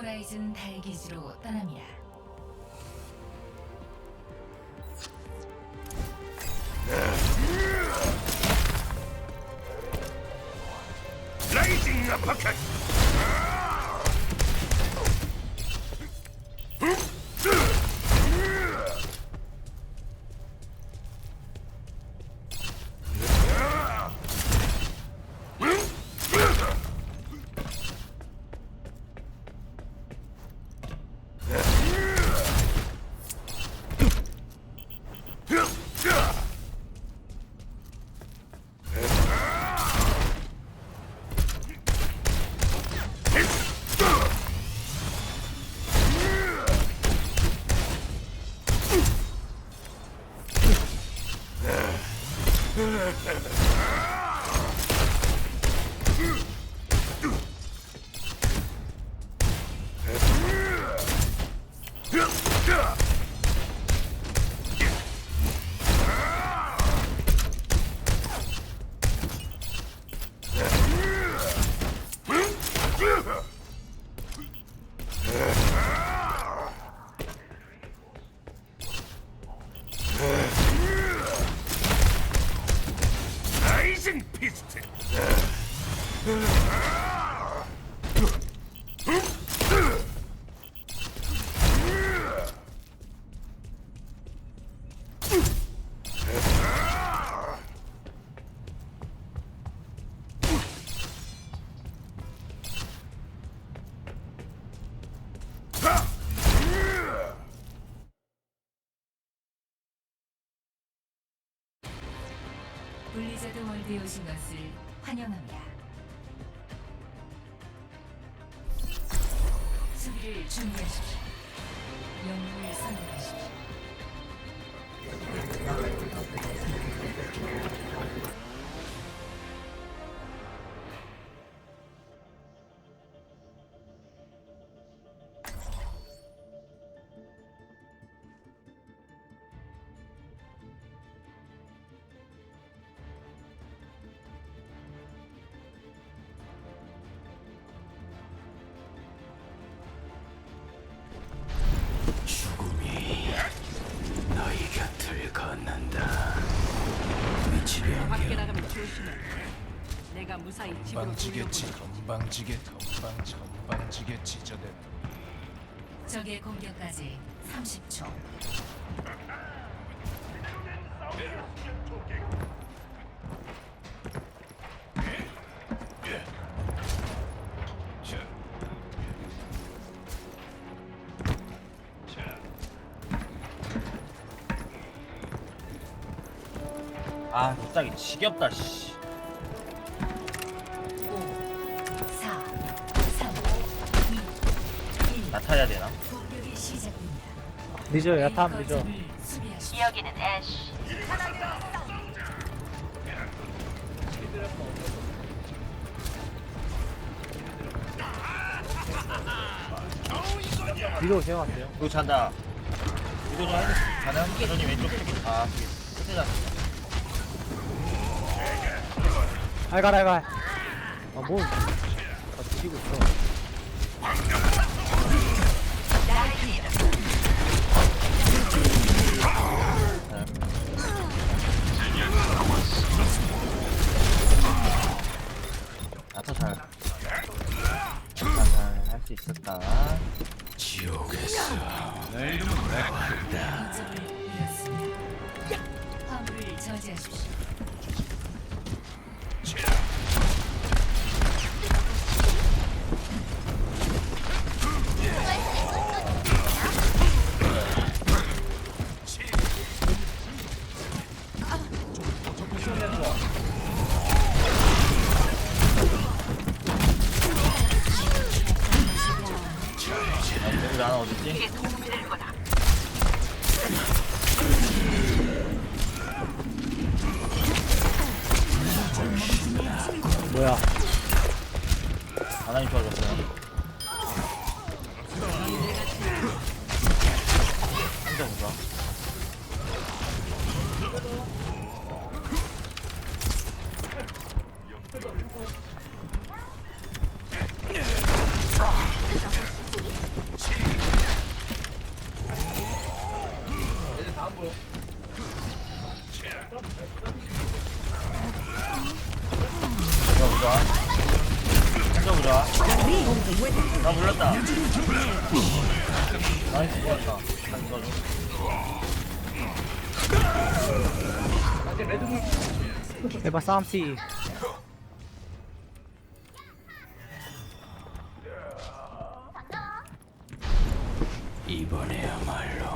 호라이즌 달 기지로 떠납니다. 월드에 오신 것을 환영합니다. 수비를 준비하십시오. 영웅을 선택하십시오. 무사히 집으로 건방지겠지 돌려보내. 건방지게 건방 건방지겠지 저대 적의 공격까지 30초. 아 갑자기 지겹다 씨 늦어 A 야탐 수비하십시오. 여기는 애쉬. 뒤로 세워왔어요. 이거 잔다. 이거 좀 가능? 대전이 왼쪽 쪽이 아 저기 끝에 잡 알갈 알갈. 아뭐. 아, 뒤지고 있어 수 있을까? 지옥에서 거점을 잃었습니다. 화물을 저지하십시오. 우리 하나 어딨지? 뭐야 하나님 도와줬어 보자 보자 보자 보자 나 물렸다 나이스 좋았다 나이스 좋았어 해봐 싸움씨. 이번에야말로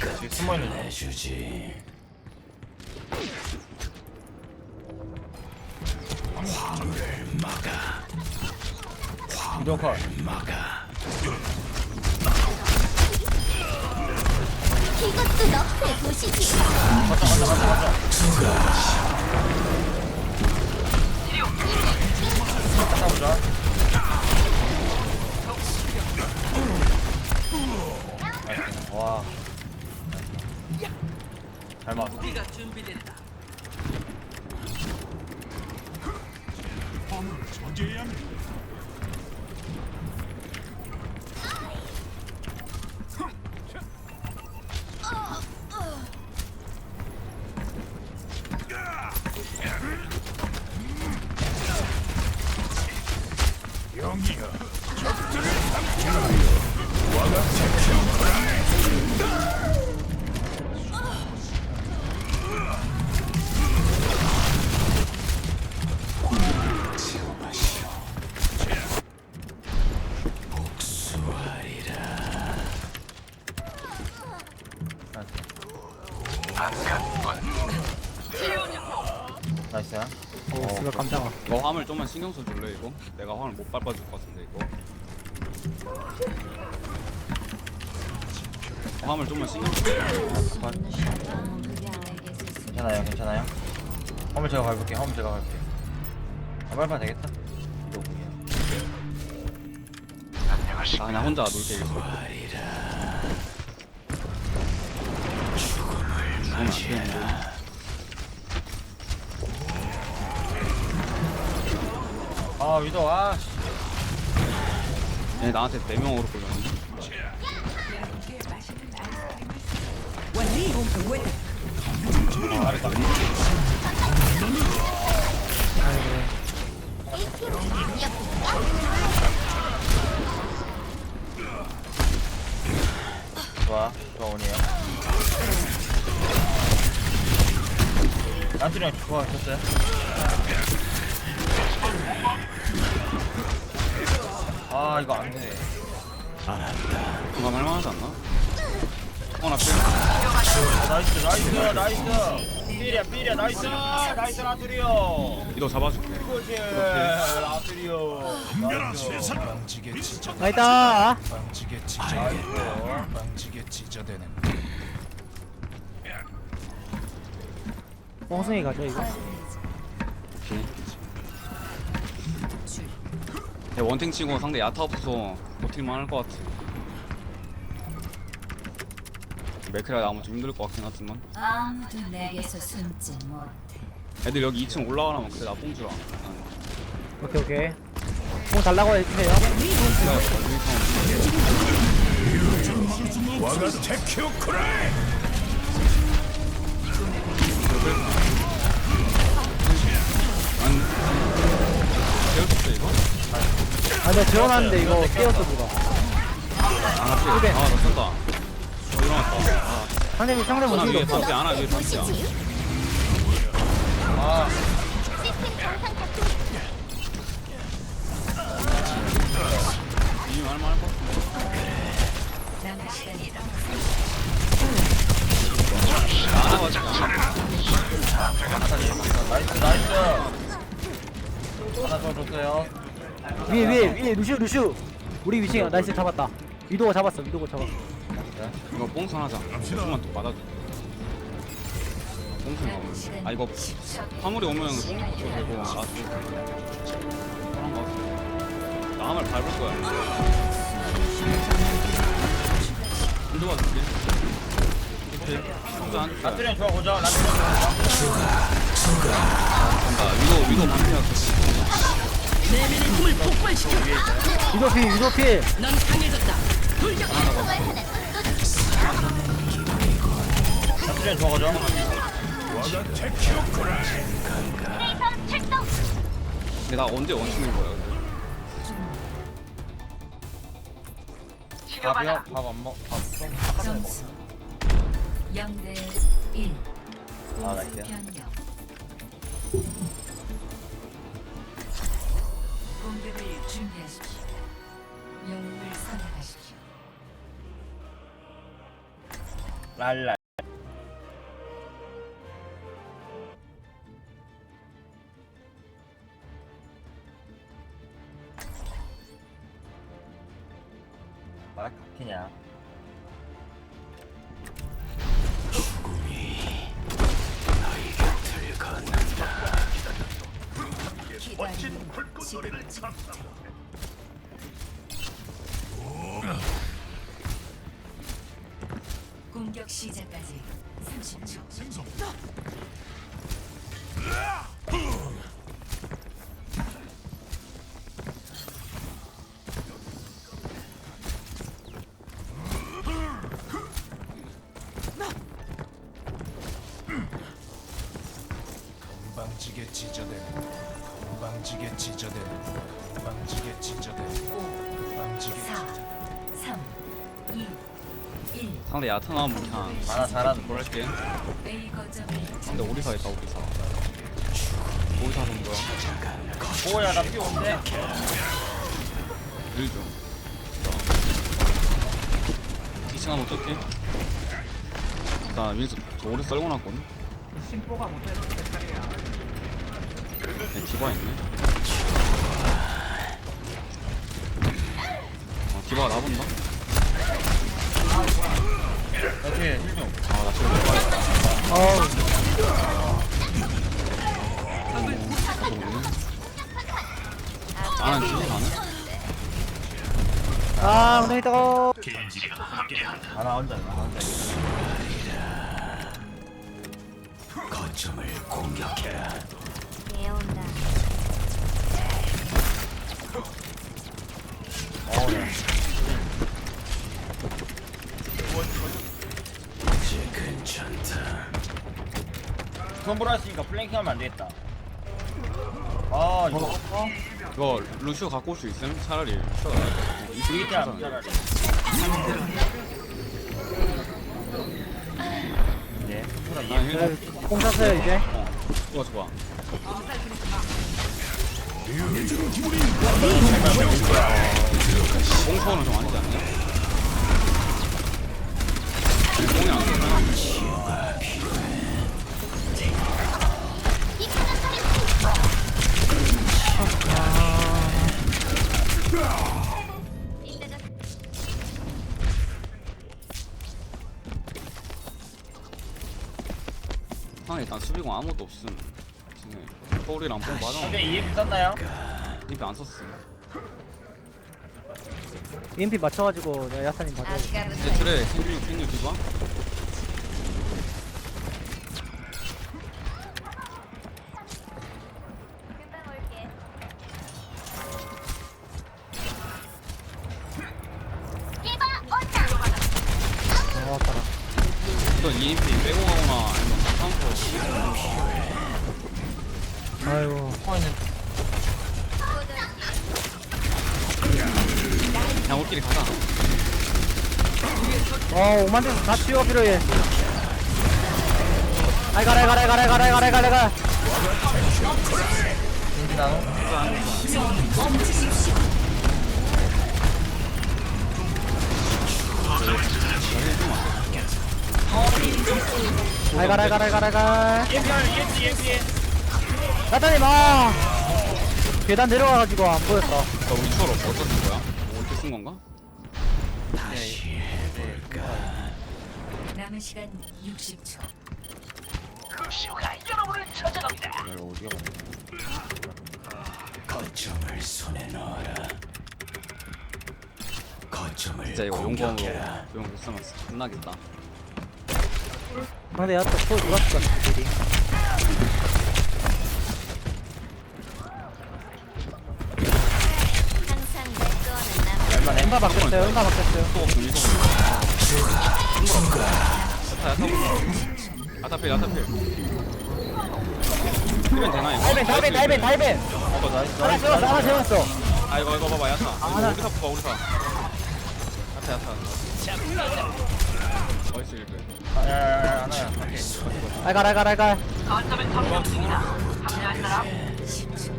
끝을 내주지. 이동 컷. 이것도 너의 도시지. 가자 가자 가자 가자. 갔다 보자. 나이스. 와. 잘 맞았어. 우리가 준비됐다. 복수하리라. 나이스. 오 수가 깜짝아 너 화물 좀만 신경 써줄래 이거? 내가 화물 못 밟아줄 것 같은데 이거 어, 화물 좀만 신경 써줄래? 괜찮아요, 괜찮아요. 화물 제가 밟을게, 화물 제가 밟을게. 안 밟아도 되겠다. 노구야. 나 그냥 혼자 놀게 이거 아, 위도, 아, 씨. 얘 나한테 4명으로 걸렸는데 아, 알았다. 좋아, 좋아, 오네요. 안트랑 좋아, 됐어요. 아, 이거 안 돼. 그만 할만하지 않나? 어나 필 나이스, 나이스, 나이스. 삐리야, 삐리야, 나이스. 나이스, 라트리오. 이거 잡아줄게 이거지, 라트리오. 나이스. 나이다 찢어 빵지게 찢어대는 뽕숭이 가죠 이거? 오케이 얘 원탱 치고 상대 야타 없어서 버틸만 할 것 같아 맥크라 나오면 좀 힘들 것 같긴 하지만. 아무도 내게서 숨지 못해. 애들 여기 2층 올라가라면 그때 나 뽕 주라 오케이 오케이. 뽕 달라고 해주세요. 와가 테키오쿠라이. 깨웠어 이거? 아 내가 지원하는데 이거 깨웠어 누가 아나 필 그래. 아나 쏜다 어 일어났다 아 상대 상대 하나 못이거 위에 없어 담지 않아 위에 않아 위에 루슈 루슈. 우리 위치. 나이스 잡았다. 위도가 잡았어 위도가 잡았어. 이거 뽕선 하자. 뽕선만 또 받아줘. 뽕선 나오면 아 이거 화물이 오면 뽕 되고 나도 그런 거 같아. 나 화물 밟을 거야. 한두 번 줄게. 라트리오 좋아, 보자. 라트리오 좋아. 간다 위도 위도 반피야 내면의 힘을 폭발시켜. 유도피 유도피 넌 강해졌다. 돌격. 잡수면 도와줘. 레이선 출동. 언제 원숭이인 거야? 밥이야? 밥 안 먹. 밥 좀. 점수 0대 아, 나이스. 공격을 준비하십시오 랄랄. 지금 공격 시작까지 30초. 생성. 건방 상대 야타 나오면 그냥 하나 잘하는 거. 거점을 근데 오리사 있다 오리사. 오리사 는 거야? 오야, 나? 일좀 이층 한번 뜰게 나 윈스 저 오리 썰고 못해 네, 디바 있네? 어 디바가 나본다 여기, 힐좀. 아나 지금 못 가겠다 어우 나는 진짜 가네 아 엉덩이 따가 하나 혼자, 나 혼자. 거점을 공격해라. 깨온다. 어, 네. 손보라 했으니까 플랭킹 하면 안 되겠다. 아, 이거. 어? 이거 루시오 갖고 올 수 있음? 차라리 루시오가 이 브리기테 하면 차라리. 네, 손보라 아. 공 샀어요 이제 좋아 좋아 공포는 좀 아니지 않냐? 공이 안 되나? 상에 일단 수비공 아무것도 없음. 지금 서울이랑 뽕 맞아 근데. EF 썼나요? 입에 안 썼음. EMP 맞춰가지고 내가 야사님 받아야 돼 생류 생류 디바 금방 이건 EMP 빼고 가거나 아니면 카운터 아이고. 그냥 우리끼리 가자. 어 5만 대다 치유가 필요해. 아이 가라 가라 가라 가라 가라 가라 가라 인지 나노? 아 이 가라 가라 가라 가라 EF 하면 EF, EF. 나타님 아 계단 내려가가지고 안 보였어 나 우리 추월 없어 어떻게 쓴 거야? 뭐 어떻게 쓴 건가? 남은 시간 60초 야 이거 어디가 거점을 손에 넣어라. 거점을 진짜 이거 용광으로 공격해라. 용 쓰면 끝나겠다 근데 야또 또쓸 거야 미리 거는 남. 음파 바뀌었어요 또 보자 야타필 야타필. 필면 되나 이거? 다이벤 다이벤 다이벤 다이벤. 어 나이스 하나 세웠어 하나 세웠어. 아 이거 이거 봐봐 야타. 아, 나- 우리사 봐봐 우리 사. 야타 야타 나이스 일배 야야야야 하나야 오케이 알갈 알갈 알갈 10초.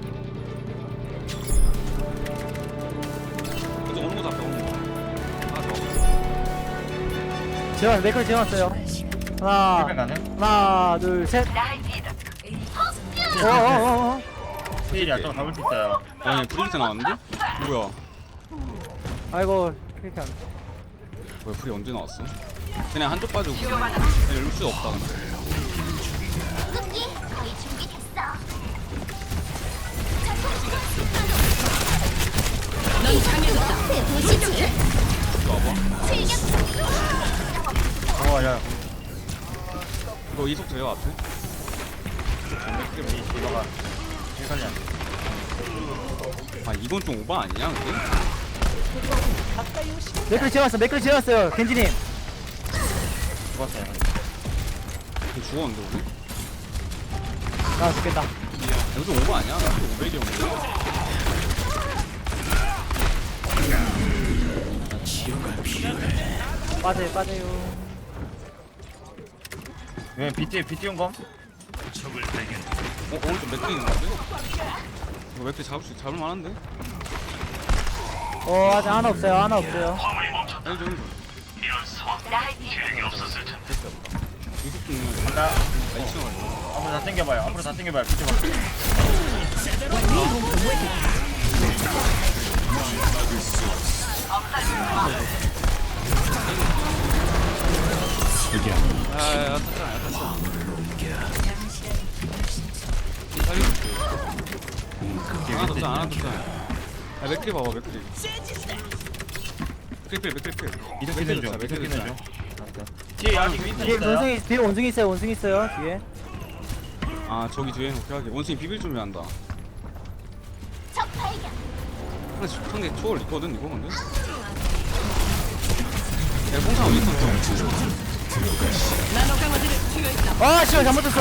그래도 어느 거 잡혀 어느 거 하나. 하나 둘셋 어어어어 필이야 좀 잡을 수 있어요 아니 프리기트 나왔는데? 뭐야 아이고 그렇게 안 뭐야 프리 언제 나왔어? 그냥 한쪽 빠지고 그냥 열수 없다 근데 궁극기 거의 준비됐어. 넌 강해졌다. 보시지. 와봐 어 야 이거 이속 돼요 앞에? 이거가 안돼 아 이건 좀 오바 아니냐 근데? 맥클 지원왔어 맥클 지원왔어요 겐지님 죽었어요 이거 죽었는데 우리? 나 죽겠다 이거 좀 오바 아니야? 500이었는데 치유가 필요해. 빠져요 빠져요 왜 비티 비티 온검? 어? 오른쪽 맥주 있는 건데? 이거 맥주 잡을 수 잡을 만한데? 어 아직 하나 없어요 하나 없어요 아니 좀 이속 중이면 간다 나 2층 가지고 앞으로 다 당겨봐요 앞으로 다 당겨봐요 비티 봐 야야야 탔잖아 야 탔어 남은 시간 60초. 살려줄게 하나 더 하나 더 야, 맥크리 봐봐, 맥크리. 맥크리, 이득 맥크리. 키는 중 키는 맥크리 중 뒤에 아직 윈터 뒤에 있어요 원숭이 뒤에 원숭이 있어요 원숭이 있어요 뒤에 아, 저기 뒤에 오케이 하게. 원숭이 비빌 준비한다. 적 발견. 하나 집 상대 초월 있거든, 이거 근데. 야, 홍상 어디 있어? 나노 강화제를 투여했다. 아 씨발 잘못했어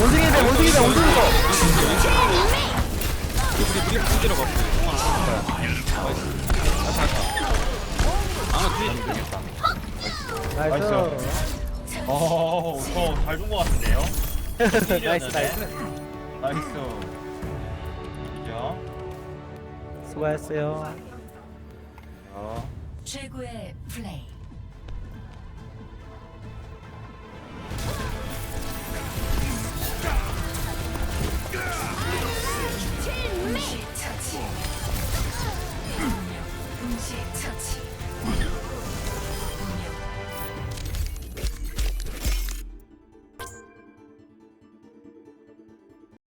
원숭이 배 원숭이 배 원숭이 배 우리 미리 부지러 갔어. 야, 되겠다. 나이스 어 저잘 준거 같은데요? 나이스 나이스 나이스 야 수고하셨어요 어. 최고의 플레이. 처치. 즉시 처치.